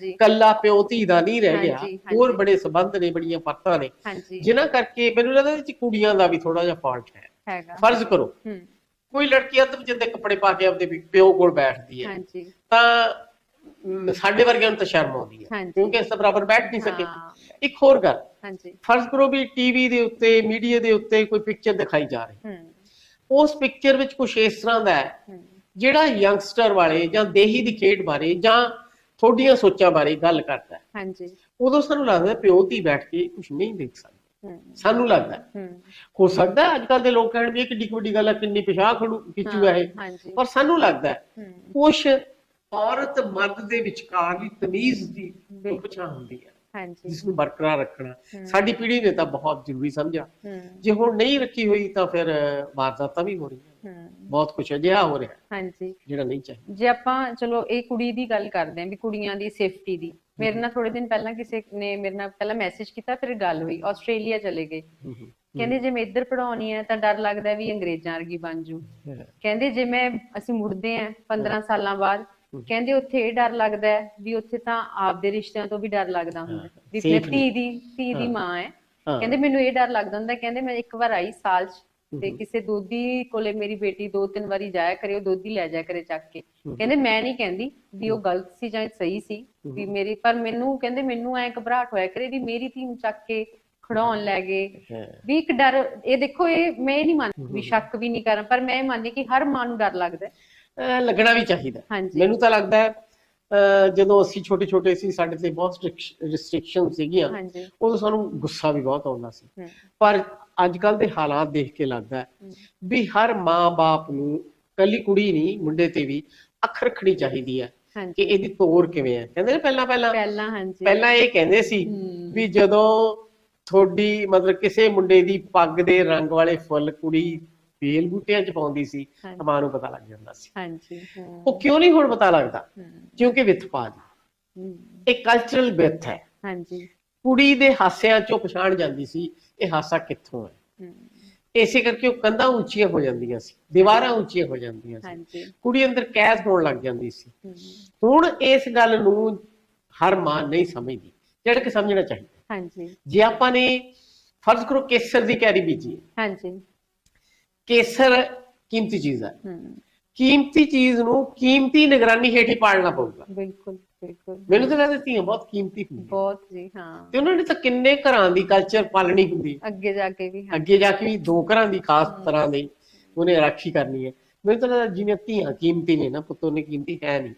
ਜੀ ਕੱਲਾ ਪਿਓ ਧੀ ਦਾ ਨਹੀਂ ਰਹਿ ਗਿਆ। ਹੋਰ। ਬੜੇ ਸਬੰਧ ਨੇ ਬੜੀਆਂ ਪਰਤਾਂ ਨੇ। ਜਿਨ੍ਹਾਂ ਕਰਕੇ ਮੈਨੂੰ ਲੱਗਦਾ ਇਹ 'ਚ ਕੁੜੀਆਂ ਦਾ ਵੀ ਥੋੜਾ ਜਿਹਾ ਫਾਲਟ ਹੈ। ਫਰਜ਼ ਕਰੋ। ਕੋਈ ਲੜਕੀ ਅੱਧ ਵਿੱਚ ਦੇ ਕੱਪੜੇ ਪਾ ਕੇ ਆਪਦੇ ਪਿਓ ਕੋਲ ਬੈਠਦੀ ਹੈ। ਤਾਂ ਸਾਡੇ ਵਰਗਿਆਂ ਨੂੰ ਤਾਂ ਸ਼ਰਮ ਆਉਂਦੀ ਹੈ। ਕਿਉਂਕਿ ਇਸ ਬਰਾਬਰ ਬੈਠ ਨਹੀਂ ਸਕੇ। ਇੱਕ ਹੋਰ ਗੱਲ। ਹਾਂਜੀ। ਫਰਜ਼ ਕਰੋ ਵੀ ਟੀਵੀ ਦੇ ਉੱਤੇ ਮੀਡੀਆ ਦੇ ਉੱਤੇ ਕੋਈ ਪਿਕਚਰ ਦਿਖਾਈ ਜਾ ਰਹੀ। ਹੂੰ। ਉਸ ਪਿਕਚਰ ਵਿੱਚ ਕੁਝ ਇਸ ਤਰ੍ਹਾਂ ਦਾ ਹੂੰ ਜਿਹੜਾ ਯੰਗਸਟਰ ਵਾਲੇ ਜਾਂ ਦੇਹੀ ਦੀ ਖੇਡ ਬਾਰੇ ਜਾਂ ਥੋਡੀਆਂ ਸੋਚਾਂ ਬਾਰੇ ਗੱਲ ਕਰਦਾ ਹੈ। ਹਾਂਜੀ। ਉਦੋਂ ਸਾਨੂੰ ਲੱਗਦਾ ਪਿਓ ਧੀ ਬੈਠ ਕੇ ਕੁਝ ਨਹੀਂ ਦੇਖ ਸਕਦੇ। ਸਾਨੂੰ ਲੱਗਦਾ ਹੈ। ਸਕਦਾ ਅੱਜ ਕੱਲ ਦੇ ਲੋਕ ਕਹਿਣਗੇ ਕਿ ਕਿੱਡੀ ਵੱਡੀ ਗੱਲ ਹੈ ਕਿੰਨੀ ਪਿਛਾਹ ਖੜੂ ਖਿੱਚੂ ਹੈ ਇਹ। ਪਰ ਸਾਨੂੰ ਲੱਗਦਾ ਕੁਛ ਔਰਤ ਮਰਦ ਦੇ ਵਿਚਕਾਰਲੀ ਤਮੀਜ਼ ਦੀ। ਪਛਾਣ ਹੁੰਦੀ ਹੈ। ਹਾਂਜੀ। ਜਿਸ ਨੂੰ ਬਰਕਰਾਰ ਰੱਖਣਾ। ਸਾਡੀ ਪੀੜ੍ਹੀ ਨੇ ਤਾਂ ਬਹੁਤ ਜ਼ਰੂਰੀ ਸਮਝਿਆ। ਜੇ ਹੁਣ ਨਹੀਂ ਰੱਖੀ ਹੋਈ ਤਾਂ ਫਿਰ ਵਾਰਦਾਤਾਂ ਵੀ ਹੋ ਰਹੀਆਂ। ਹੂੰ ਬਹੁਤ ਕੁਝ ਅਜਿਹਾ ਹੋ ਰਿਹਾ। ਹਾਂਜੀ। ਜਿਹੜਾ ਨਹੀਂ ਚਾਹੀਦਾ। ਜੇ ਆਪਾਂ ਚਲੋ ਇਹ ਕੁੜੀ ਦੀ ਗੱਲ ਕਰਦੇ ਆਂ ਵੀ ਕੁੜੀਆਂ ਦੀ ਸੇਫਟੀ ਦੀ। ਮੇਰੇ ਨਾਲ ਥੋੜੇ ਦਿਨ ਪਹਿਲਾਂ ਕਿਸੇ ਨੇ ਮੇਰੇ ਨਾਲ ਪਹਿਲਾਂ ਮੈਸੇਜ ਕੀਤਾ ਫਿਰ ਗੱਲ ਹੋਈ। ਆਸਟ੍ਰੇਲੀਆ ਚਲੇ ਗਏ। ਕਹਿੰਦੇ ਜੇ ਮੈਂ ਇੱਧਰ ਪੜਾਉਣੀ ਹੈ ਤਾਂ ਡਰ ਲੱਗਦਾ ਵੀ ਅੰਗਰੇਜ਼ਾਂ ਵਰਗੀ ਬਣ ਜੂ। ਕਹਿੰਦੇ ਜੇ ਮੈਂ ਅਸੀਂ ਮੁੜਦੇ ਆਂ 15 ਸਾਲਾਂ ਬਾਅਦ ਕਹਿੰਦੇ ਉੱਥੇ ਇਹ ਡਰ ਲੱਗਦਾ ਹੈ ਵੀ ਉੱਥੇ ਤਾਂ ਆਪਦੇ ਰਿਸ਼ਤਿਆਂ ਤੋਂ ਵੀ ਡਰ ਲੱਗਦਾ ਹੁੰਦਾ। ਵੀ ਧੀ ਦੀ ਧੀ ਦੀ ਮਾਂ ਹਾਂ। ਕਹਿੰਦੇ ਮੈਨੂੰ ਇਹ ਡਰ ਲੱਗਦਾ ਹੁੰਦਾ। ਕਹਿੰਦੇ ਮੈਂ ਇੱਕ ਵਾਰ ਆਈ ਸਾਲ ਚ। ਤੇ ਕਿਸੇ ਦੋਧੀ ਕੋਲੇ ਮੇਰੀ ਬੇਟੀ ਦੋ ਤਿੰਨ ਵਾਰੀ ਜਾਇਆ ਕਰੇ ਉਹ ਦੋਧੀ ਲੈ ਜਾਇਆ ਕਰੇ ਚੱਕ ਕੇ। ਕਹਿੰਦੇ ਮੈਂ ਨਹੀਂ ਕਹਿੰਦੀ ਵੀ ਉਹ ਗਲਤ ਸੀ ਜਾਂ ਸਹੀ ਸੀ ਵੀ ਮੇਰੀ ਪਰ ਮੈਨੂੰ ਕਹਿੰਦੇ ਮੈਨੂੰ ਐ ਘਬਰਾਹਟ ਹੋਇਆ ਕਰੇ ਵੀ ਮੇਰੀ ਧੀ ਨੂੰ ਚੱਕ ਕੇ ਖੜਾਉਣ ਲੈ ਗਏ। ਵੀ ਇੱਕ ਡਰ ਇਹ ਦੇਖੋ ਇਹ ਮੈਂ ਨਹੀਂ ਮੰਨਦੀ ਵੀ ਸ਼ੱਕ ਵੀ ਨਹੀਂ ਕਰਾਂ ਪਰ ਮੈਂ ਮੰਨਦੀ ਕਿ ਹਰ ਮਾਂ ਨੂੰ ਡਰ ਲੱਗਦਾ ਲੱਗਣਾ ਵੀ ਚਾਹੀਦਾ। ਮੈਨੂੰ ਤਾਂ ਲੱਗਦਾ ਹੈ ਜਦੋਂ ਅਸੀਂ ਛੋਟੇ ਛੋਟੇ ਸੀ ਸਾਡੇ ਤੇ ਬਹੁਤ ਰਿਸਟ੍ਰਿਕਸ਼ਨ ਸੀਗੀਆਂ ਉਦੋਂ ਸਾਨੂੰ ਗੁੱਸਾ ਵੀ ਬਹੁਤ ਆਉਂਦਾ ਸੀ। ਪਰ ਅੱਜ ਕੱਲ ਦੇ ਹਾਲਾਤ ਦੇਖ ਕੇ ਲੱਗਦਾ ਵੀ ਹਰ ਮਾਂ-ਬਾਪ ਨੂੰ ਕੱਲੀ ਕੁੜੀ ਨਹੀਂ ਮੁੰਡੇ ਤੇ ਵੀ ਅੱਖ ਰੱਖਣੀ ਚਾਹੀਦੀ ਹੈ ਕਿ ਇਹਦੀ ਤੋਰ ਕਿਵੇਂ ਹੈ। ਕਹਿੰਦੇ ਨੇ ਪਹਿਲਾਂ ਪਹਿਲਾਂ ਪਹਿਲਾਂ ਹਾਂਜੀ। ਪਹਿਲਾਂ ਇਹ ਕਹਿੰਦੇ ਸੀ ਵੀ ਜਦੋਂ ਤੁਹਾਡੀ ਮਤਲਬ ਕਿਸੇ ਮੁੰਡੇ ਦੀ ਪੱਗ ਦੇ ਰੰਗ ਵਾਲੇ ਫੁੱਲ ਕੁੜੀ ਵੇਲ ਬੂਟਿਆਂ 'ਚ ਪਾਉਂਦੀ ਸੀ। ਤਾਂ ਮਾਂ ਨੂੰ ਪਤਾ ਲੱਗ ਜਾਂਦਾ ਸੀ। ਹਾਂਜੀ ਉਹ ਕਿਉਂ ਨਹੀਂ ਹੁਣ ਪਤਾ ਲੱਗਦਾ? ਕਿਉਂਕਿ ਵਿਥ ਪਾ ਦੀ। ਹਮ, ਇਹ ਕਲਚਰਲ ਵਿਥ ਹੈ। ਹਾਂਜੀ। ਕੁੜੀ ਦੇ ਹਾਸਿਆਂ 'ਚੋਂ ਪਛਾਣ ਜਾਂਦੀ ਸੀ ਇਹ ਹਾਸਾ ਕਿੱਥੋਂ ਹੈ? ਇਸੇ ਕਰਕੇ ਉਹ ਕੰਧਾਂ ਉੱਚੀਆਂ ਹੋ ਜਾਂਦੀਆਂ ਸੀ ਦੀਵਾਰਾਂ ਉੱਚੀਆਂ ਹੋ ਜਾਂਦੀਆਂ ਸੀ। ਕੁੜੀ ਅੰਦਰ ਕੈਦ ਹੋਣ ਲੱਗ ਜਾਂਦੀ ਸੀ। ਹੁਣ ਇਸ ਗੱਲ ਨੂੰ ਹਰ ਮਾਂ ਨਹੀਂ ਸਮਝਦੀ ਜਿਹੜਾ ਕਿ ਸਮਝਣਾ ਚਾਹੀਦਾ। ਹਾਂਜੀ। ਜੇ ਆਪਾਂ ਨੇ ਫਰਜ਼ ਕਰੋ ਕੇਸਰ ਦੀ ਕੈਰੀ ਬੀਜੀ ਹਾਂਜੀ। ਕੇਸਰ ਕੀਮਤੀ ਚੀਜ਼ ਹੈ। ਕੀਮਤੀ ਚੀਜ਼ ਨੂੰ ਕੀਮਤੀ ਨਿਗਰਾਨੀ ਹੇਠ ਹੀ ਪਾਲਣਾ ਪਊਗਾ। ਬਿਲਕੁਲ। ਬਿਲਕੁਲ ਮੈਨੂੰ ਤਾਂ ਲੱਗਦਾ ਧੀਆਂ ਬਹੁਤ ਕੀਮਤੀ ਹੁੰਦੀਆਂ। ਬਹੁਤ ਜੀ ਹਾਂ। ਤੇ ਉਹਨਾਂ ਨੇ ਤਾਂ ਕਿੰਨੇ ਘਰਾਂ ਦੀ ਕਲਚਰ ਪਾਲਣੀ ਹੁੰਦੀ। ਅੱਗੇ ਜਾ ਕੇ ਵੀ ਹਾਂ। ਅੱਗੇ ਜਾ ਕੇ ਵੀ ਦੋ ਘਰਾਂ ਦੀ ਖਾਸ ਤਰ੍ਹਾਂ ਦੀ ਉਹਨੇ ਰਾਖੀ ਕਰਨੀ ਹੈ। ਮੈਨੂੰ ਤਾਂ ਲੱਗਦਾ ਜਿਵੇਂ ਧੀਆਂ ਕੀਮਤੀ ਨੇ ਨਾ ਪੁੱਤੋਂ ਨੇ ਕੀਮਤੀ ਹੈ ਨਹੀਂ।